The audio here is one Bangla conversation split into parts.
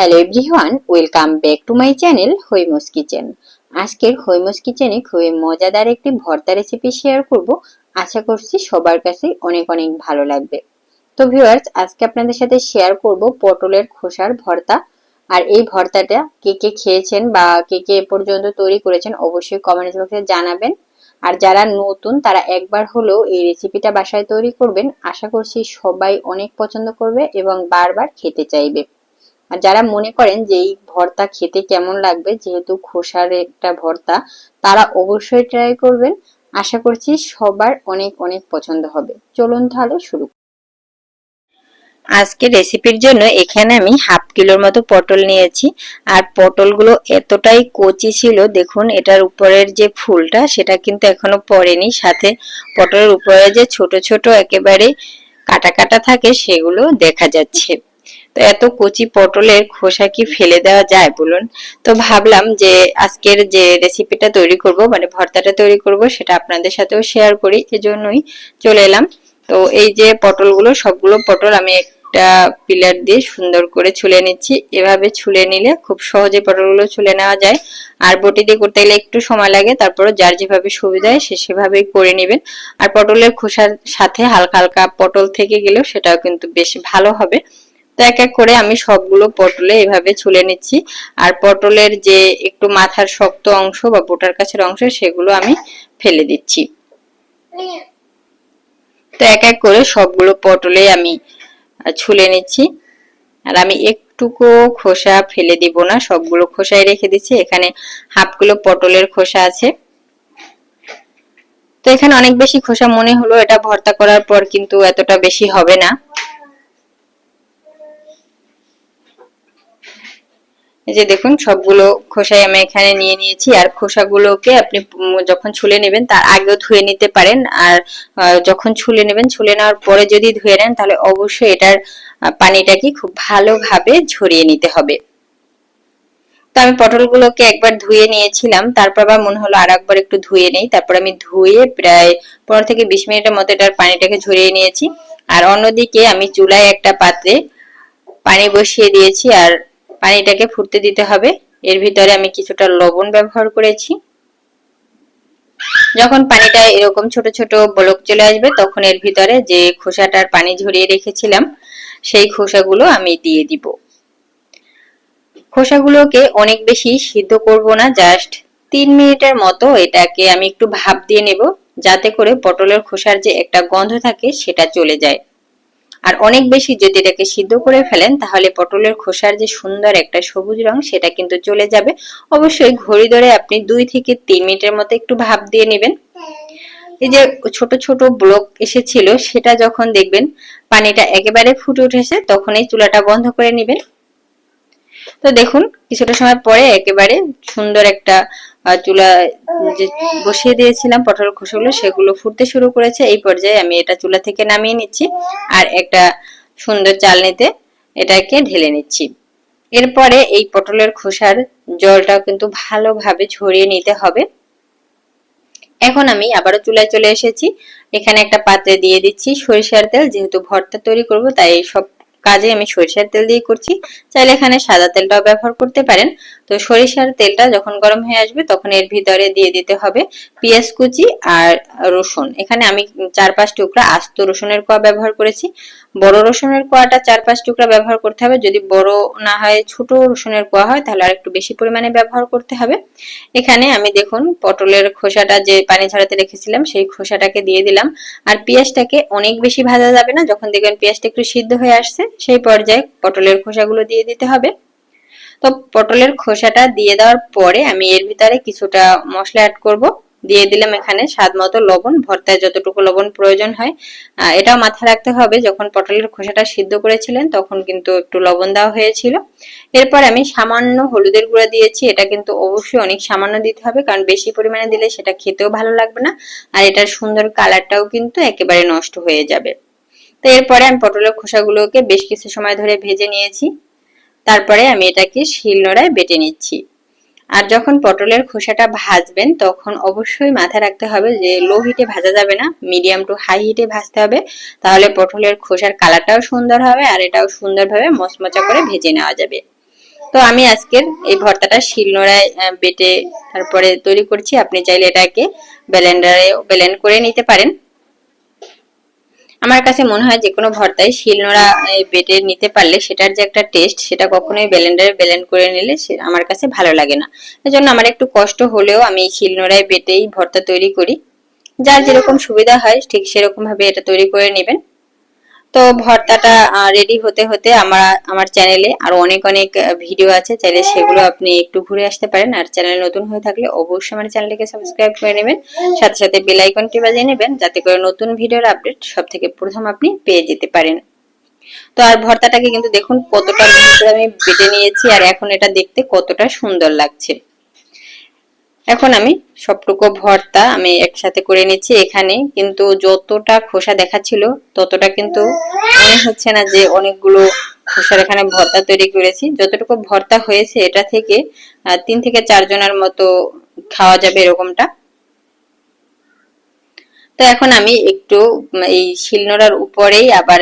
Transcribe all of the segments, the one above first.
Hello everyone welcome back to my channel Haima's kitchen আজকের হৈমস কিচেনে খুবই মজাদার একটি ভর্তা রেসিপি শেয়ার করব। আশা করছি সবার কাছে অনেক অনেক ভালো লাগবে। তো ভিউয়ার্স আজকে আপনাদের সাথে শেয়ার করব পটলের খোসার ভর্তা। আর এই ভর্তাটা কে কে খেয়েছেন বা কে কে এ পর্যন্ত তৈরি করেছেন অবশ্যই কমেন্ট বক্সে জানাবেন। আর যারা নতুন, তারা একবার হলেও এই রেসিপিটা বাসায় তৈরি করবেন। আশা করছি সবাই অনেক পছন্দ করবে এবং বারবার খেতে চাইবে। আর যারা মনে করেন যে এই ভর্তা খেতে কেমন লাগবে, যেহেতু খোসার একটা ভর্তা, তারা অবশ্যই ট্রাই করবেন। আশা করছি সবার অনেক অনেক পছন্দ হবে। চলুন তাহলে শুরু আজকে রেসিপির জন্য এখানে আমি হাফ কিলোর মতো পটল নিয়েছি। আর পটলগুলো এতটাই কচি ছিল, দেখুন এটার উপরের যে ফুলটা, সেটা কিন্তু এখনও পড়েনি। সাথে পটলের উপরে যে ছোট ছোট একেবারে কাটা কাটা থাকে, সেগুলো দেখা যাচ্ছে। এত কচি পটলের খোসা কি ফেলে দেওয়া যায় বলুন? তো ভাবলাম যে আজকের যে রেসিপিটা তৈরি করব মানে ভর্তাটা তৈরি করব, সেটা আপনাদের সাথেও শেয়ার করি, এজন্যই চলে এলাম। তো এই যে পটলগুলো, সবগুলো পটল আমি একটা পিলার দিয়ে সুন্দর করে ছুলে নিচ্ছি। এভাবে ছুলে নিলে খুব সহজে পটলগুলো ছুলে নেওয়া যায়। আর বটি দিয়ে করতে গেলে একটু সময় লাগে তারপরে যার যেভাবে সুবিধা হয়, সে সেভাবেই করে নেবেন। আর পটলের খোসার সাথে হালকা হালকা পটল থেকে গেলেও সেটাও কিন্তু বেশ ভালো হবে। এক এক করে আমি সবগুলো পটলে এভাবে ছুলে নিচ্ছি। আর পটলের যে একটু মাথার শক্ত অংশ বা বোটার কাছের অংশ, সেগুলো আমি ফেলে দিচ্ছি। তো এক এক করে সবগুলো পটলে আমি ছুলে নিচ্ছি। আর আমি একটুকু খোসা ফেলে দিব না, সবগুলো খোসায় রেখে দিচ্ছি। এখানে হাফ কিলো পটলের খোসা আছে। তো এখানে অনেক বেশি খোসা মনে হলো, এটা ভর্তা করার পর কিন্তু এতটা বেশি হবে না। এই যে দেখুন, সবগুলো খোসাই আমি এখানে নিয়ে নিয়েছি। আর খোসাগুলোকে আপনি যখন ছুলে নেবেন, তার আগেও ধুয়ে নিতে পারেন। আর যখন ছুলে নেবেন, ছুলে নেওয়ার পরে যদি ধুয়ে নেন, তাহলে অবশ্যই এটার পানিটাকে খুব ভালোভাবে ঝরিয়ে নিতে হবে। তো আমি পটলগুলোকে একবার ধুয়ে নিয়েছিলাম। তারপর আবার মনে হলো আর একবার একটু ধুয়ে নেই। তারপর আমি ধুয়ে প্রায় পনেরো থেকে বিশ মিনিটের মতো এটার পানিটাকে ঝরিয়ে নিয়েছি। আর অন্যদিকে আমি চুলায় একটা পাত্রে পানি বসিয়ে দিয়েছি। আর পানিটাকে ফুটতে দিতে হবে। এর ভিতরে আমি কিছুটা লবণ ব্যবহার করেছি। যখন পানিটা এরকম ছোট ছোট বলক চলে আসবে, তখন এর ভিতরে যে খোসাটার পানি ঝরিয়ে রেখেছিলাম, সেই খোসাগুলো আমি দিয়ে দিব। খোসাগুলোকে অনেক বেশি সিদ্ধ করব না, জাস্ট তিন মিনিটের মতো এটাকে আমি একটু ভাপ দিয়ে নেব, যাতে করে পটলের খোসার যে একটা গন্ধ থাকে, সেটা চলে যায়। আর অনেক বেশি যদি এটাকে সিদ্ধ করে ফেলেন, তাহলে পটলের খোসার যে সুন্দর একটা সবুজ রং, সেটা কিন্তু চলে যাবে। অবশ্যই ঘড়ি ধরে আপনি দুই থেকে তিন মিনিটের মতো একটু ভাপ দিয়ে নেবেন। এই যে ছোট ছোট ব্লক এসেছিল, সেটা যখন দেখবেন, পানিটা একেবারে ফুটে উঠেছে, তখন এই চুলাটা বন্ধ করে নেবেন। তো দেখুন, কিছুটা সময় পরে একেবারে সুন্দর একটা চুলা যে বসিয়ে দিয়েছিলাম, পটল খোসাগুলো সেগুলো ফুটতে শুরু করেছে। এই পর্যায়ে আমি এটা চুলা থেকে নামিয়ে নিচ্ছি আর একটা সুন্দর চালনিতে এটাকে ঢেলে নিচ্ছি। এরপরে এই পটলের খোসার জলটা কিন্তু ভালোভাবে ছড়িয়ে নিতে হবে। এখন আমি আবারও চুলায় চলে এসেছি। এখানে একটা পাত্রে দিয়ে দিচ্ছি সরিষার তেল, যেহেতু ভর্তা তৈরি করব, তাই সব কাজে আমি সরিষার তেল দিয়ে করছি। চাইলে এখানে সাদা তেলটাও ব্যবহার করতে পারেন। তো সরিষার তেলটা যখন গরম হয়ে আসবে তখন এর ভিতরে দিয়ে দিতে হবে পেঁয়াজ কুচি আর রসুন। এখানে আমি চার পাঁচ টুকরা আস্ত রসুনের কোয়া ব্যবহার করেছি। বড় রসুনের কোয়াটা চার পাঁচ টুকরা ব্যবহার করতে হবে। যদি বড় না হয়, ছোট রসুনের কোয়া হয়, তাহলে আর একটু বেশি পরিমাণে ব্যবহার করতে হবে। এখানে আমি দেখুন পটলের খোসাটা যে পানি ঝরাতে রেখেছিলাম, সেই খোসাটাকে দিয়ে দিলাম। আর পেঁয়াজটাকে অনেক বেশি ভাজা যাবে না। যখন দেখবেন পেঁয়াজটা একটু সিদ্ধ হয়ে আসছে, সেই পর্যায়ে পটলের খোসাগুলো দিয়ে দিতে হবে। তো পটলের খোসাটা দিয়ে দেওয়ার পরে আমি এর ভিতরে কিছুটা মশলা অ্যাড করব। দিয়ে দিলাম এখানে স্বাদ মতো লবণ, ভর্তায় যতটুকু লবণ প্রয়োজন হয়। এটাও মাথায় রাখতে হবে, যখন পটলের খোসাটা সিদ্ধ করেছিলেন তখন কিন্তু একটু লবণ দেওয়া হয়েছিল। এরপর আমি সামান্য হলুদের গুঁড়া দিয়েছি, এটা কিন্তু অবশ্যই অনেক সামান্য দিতে হবে, কারণ বেশি পরিমাণে দিলে সেটা খেতেও ভালো লাগবে না। আর এটার সুন্দর কালারটাও কিন্তু একেবারে নষ্ট হয়ে যাবে। তো এরপরে আমি পটলের খোসাগুলোকে বেশ কিছু সময় ধরে ভেজে নিয়েছি। তারপরে আমি এটাকে শিলনোড়ায় বেটে নিচ্ছি। আর যখন পটলের খোসাটা ভাজবেন, তখন অবশ্যই মাথায় রাখতে হবে যে লো হিটে ভাজা যাবে না মিডিয়াম টু হাই হিটে ভাজতে হবে। তাহলে পটলের খোসার কালারটাও সুন্দর হবে আর এটাও সুন্দরভাবে মচমচা করে ভেজে নেওয়া যাবে। তো আমি আজকের এই ভর্তাটা শিলনোড়ায় বেটে তারপরে তৈরি করছি। আপনি চাইলে এটাকে ব্লেন্ডারে ব্লেন্ড করে নিতে পারেন। আমার কাছে মনে হয় যে কোনো ভর্তায় শিলনোড়া নোড়া বেটে নিতে পারলে সেটার যে একটা টেস্ট সেটা কখনোই ব্লেন্ডারে ব্লেন্ড করে নিলে আমার কাছে ভালো লাগে না। এজন্য আমার একটু কষ্ট হলেও আমি শিলনোড়ায় বেটেই ভর্তা তৈরি করি। যার যেরকম সুবিধা হয়, ঠিক সেরকম ভাবে এটা তৈরি করে নেবেন। তো ভর্তাটা রেডি হতে হতে আমার আমার চ্যানেলে আরও অনেক অনেক ভিডিও আছে। চাইলে সেগুলো আপনি একটু ঘুরে আসতে পারেন। আর চ্যানেল নতুন হয়ে থাকলে অবশ্যই আমার চ্যানেলটিকে সাবস্ক্রাইব করে নেবেন। সাথে সাথে বেল আইকনটি বাজিয়ে নেবেন, যাতে করে নতুন ভিডিওর আপডেট সব থেকে প্রথম আপনি পেয়ে যেতে পারেন। তো আর ভর্তাটাকে কিন্তু দেখুন কতটা আমি বেটে নিয়েছি, আর এখন এটা দেখতে কতটা সুন্দর লাগছে। এখন আমি সবটুকু ভর্তা আমি একসাথে করে নিচ্ছি এখানে, কিন্তু যতটা খোসা দেখাচ্ছিল, ততটা কিন্তু মনে হচ্ছে না যে অনেকগুলো খোসার এখানে ভর্তা তৈরি করেছি। যতটুকু ভর্তা হয়েছে, এটা থেকে তিন থেকে চার জনের মতো খাওয়া যাবে এরকমটা। তো এখন আমি একটু এই শিলনোড়ার উপরেই আবার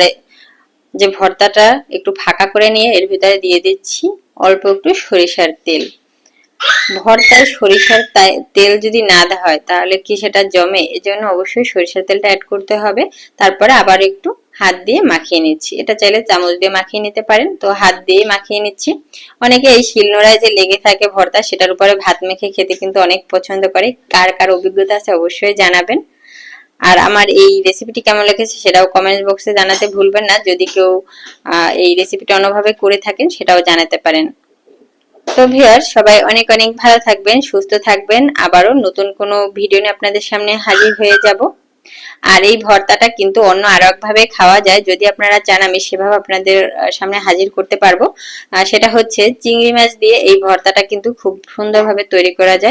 যে ভর্তাটা একটু ফাঁকা করে নিয়ে এর ভিতরে দিয়ে দিচ্ছি, অল্প একটু সরিষার তেল। ভর্তায় সরিষার তেল যদি না দেওয়া হয়, তাহলে কি সেটা জমে? এজন্য অবশ্যই সরিষার তেলটা অ্যাড করতে হবে। তারপরে আবার একটু হাত দিয়ে মাখিয়ে নিচ্ছি। এটা চাইলে চামচ দিয়ে মাখিয়ে নিতে পারেন। তো হাত দিয়ে মাখিয়ে নিচ্ছি। অনেকে এই শিলনোড়ায় যে লেগে থাকে ভর্তা, সেটার উপরে ভাত মেখে খেতে কিন্তু অনেক পছন্দ করে। কার কার অভিজ্ঞতা আছে অবশ্যই জানাবেন। আর আমার এই রেসিপিটি কেমন লেগেছে সেটাও কমেন্ট বক্সে জানাতে ভুলবেন না। যদি কেউ এই রেসিপিটা অন্যভাবে করে থাকেন, সেটাও জানাতে পারেন। তো ভিউয়ার সবাই অনেক অনেক ভালো থাকবেন, সুস্থ থাকবেন। আবারও নতুন কোনো ভিডিও নিয়ে আপনাদের সামনে হাজির হয়ে যাব। আর এই ভর্তাটা কিন্তু অন্য আরও একভাবে খাওয়া যায়, যদি আপনারা চান আমি সেভাবে আপনাদের সামনে হাজির করতে পারব। সেটা হচ্ছে চিংড়ি মাছ দিয়ে এই ভর্তাটা কিন্তু খুব সুন্দরভাবে তৈরি করা যায়।